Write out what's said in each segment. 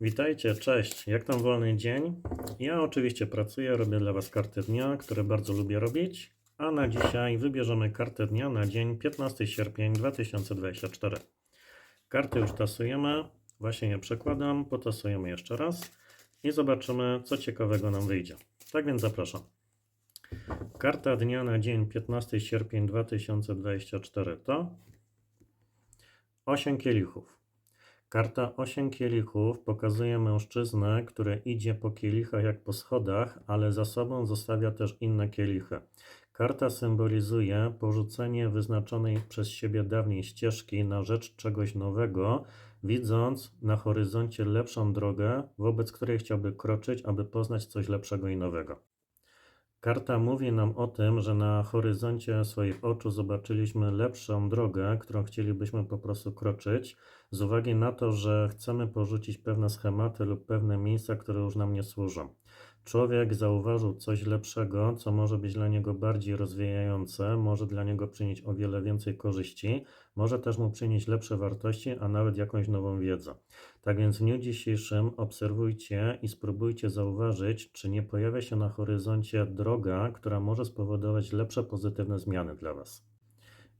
Witajcie, cześć. Jak tam wolny dzień? Ja oczywiście pracuję, robię dla Was karty dnia, które bardzo lubię robić. A na dzisiaj wybierzemy kartę dnia na dzień 15 sierpień 2024. Karty już tasujemy, właśnie je przekładam, potasujemy jeszcze raz i zobaczymy, co ciekawego nam wyjdzie. Tak więc zapraszam. Karta dnia na dzień 15 sierpień 2024 to 8 kielichów. Karta 8 kielichów pokazuje mężczyznę, który idzie po kielichach jak po schodach, ale za sobą zostawia też inne kielichy. Karta symbolizuje porzucenie wyznaczonej przez siebie dawniej ścieżki na rzecz czegoś nowego, widząc na horyzoncie lepszą drogę, wobec której chciałby kroczyć, aby poznać coś lepszego i nowego. Karta mówi nam o tym, że na horyzoncie swoich oczu zobaczyliśmy lepszą drogę, którą chcielibyśmy po prostu kroczyć, z uwagi na to, że chcemy porzucić pewne schematy lub pewne miejsca, które już nam nie służą. Człowiek zauważył coś lepszego, co może być dla niego bardziej rozwijające, może dla niego przynieść o wiele więcej korzyści, może też mu przynieść lepsze wartości, a nawet jakąś nową wiedzę. Tak więc w dniu dzisiejszym obserwujcie i spróbujcie zauważyć, czy nie pojawia się na horyzoncie droga, która może spowodować lepsze pozytywne zmiany dla Was.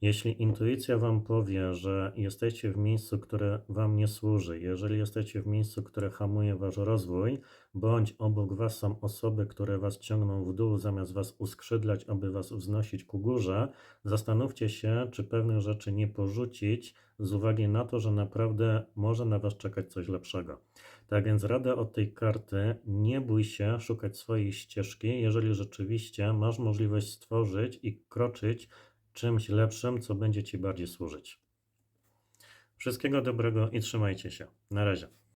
Jeśli intuicja Wam powie, że jesteście w miejscu, które Wam nie służy, jeżeli jesteście w miejscu, które hamuje Wasz rozwój, bądź obok Was są osoby, które Was ciągną w dół, zamiast Was uskrzydlać, aby Was wznosić ku górze, zastanówcie się, czy pewnych rzeczy nie porzucić, z uwagi na to, że naprawdę może na Was czekać coś lepszego. Tak więc radę od tej karty, nie bój się szukać swojej ścieżki, jeżeli rzeczywiście masz możliwość stworzyć i kroczyć czymś lepszym, co będzie Ci bardziej służyć. Wszystkiego dobrego i trzymajcie się. Na razie.